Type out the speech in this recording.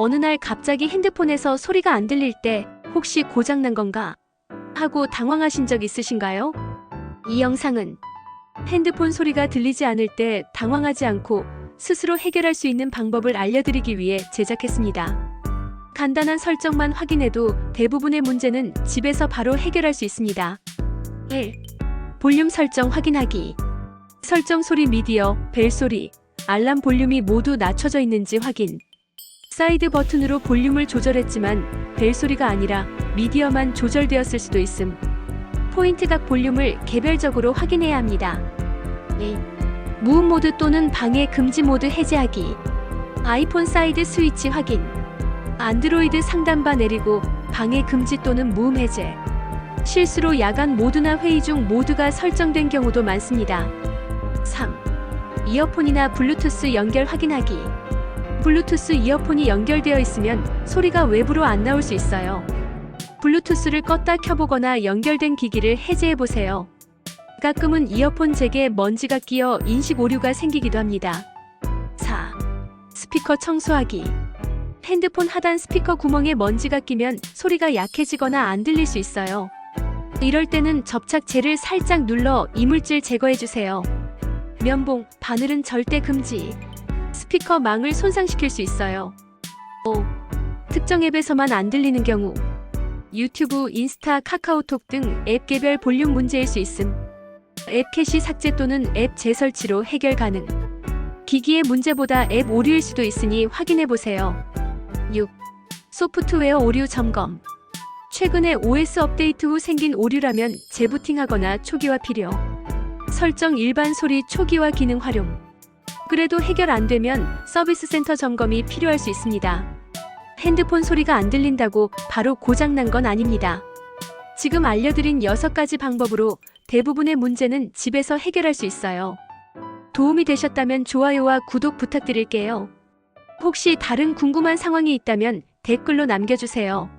어느 날 갑자기 핸드폰에서 소리가 안 들릴 때 혹시 고장난 건가? 하고 당황하신 적 있으신가요? 이 영상은 핸드폰 소리가 들리지 않을 때 당황하지 않고 스스로 해결할 수 있는 방법을 알려드리기 위해 제작했습니다. 간단한 설정만 확인해도 대부분의 문제는 집에서 바로 해결할 수 있습니다. 1. 볼륨 설정 확인하기. 설정 소리 미디어, 벨 소리, 알람 볼륨이 모두 낮춰져 있는지 확인. 사이드 버튼으로 볼륨을 조절했지만 벨 소리가 아니라 미디어만 조절되었을 수도 있음. 포인트 각 볼륨을 개별적으로 확인해야 합니다. 2. 무음 모드 또는 방해 금지 모드 해제하기. 아이폰 사이드 스위치 확인. 안드로이드 상단바 내리고 방해 금지 또는 무음 해제. 실수로 야간 모드나 회의 중 모두가 설정된 경우도 많습니다. 3. 이어폰이나 블루투스 연결 확인하기. 블루투스 이어폰이 연결되어 있으면 소리가 외부로 안 나올 수 있어요. 블루투스를 껐다 켜보거나 연결된 기기를 해제해 보세요. 가끔은 이어폰 잭에 먼지가 끼어 인식 오류가 생기기도 합니다. 4. 스피커 청소하기. 핸드폰 하단 스피커 구멍에 먼지가 끼면 소리가 약해지거나 안 들릴 수 있어요. 이럴 때는 접착제를 살짝 눌러 이물질 제거해 주세요. 면봉, 바늘은 절대 금지. 스피커 망을 손상시킬 수 있어요. 5. 특정 앱에서만 안 들리는 경우. 유튜브, 인스타, 카카오톡 등 앱 개별 볼륨 문제일 수 있음. 앱 캐시 삭제 또는 앱 재설치로 해결 가능. 기기의 문제보다 앱 오류일 수도 있으니 확인해 보세요. 6. 소프트웨어 오류 점검. 최근에 OS 업데이트 후 생긴 오류라면 재부팅하거나 초기화 필요. 설정 일반 소리 초기화 기능 활용. 그래도 해결 안 되면 서비스 센터 점검이 필요할 수 있습니다. 핸드폰 소리가 안 들린다고 바로 고장난 건 아닙니다. 지금 알려드린 6가지 방법으로 대부분의 문제는 집에서 해결할 수 있어요. 도움이 되셨다면 좋아요와 구독 부탁드릴게요. 혹시 다른 궁금한 상황이 있다면 댓글로 남겨주세요.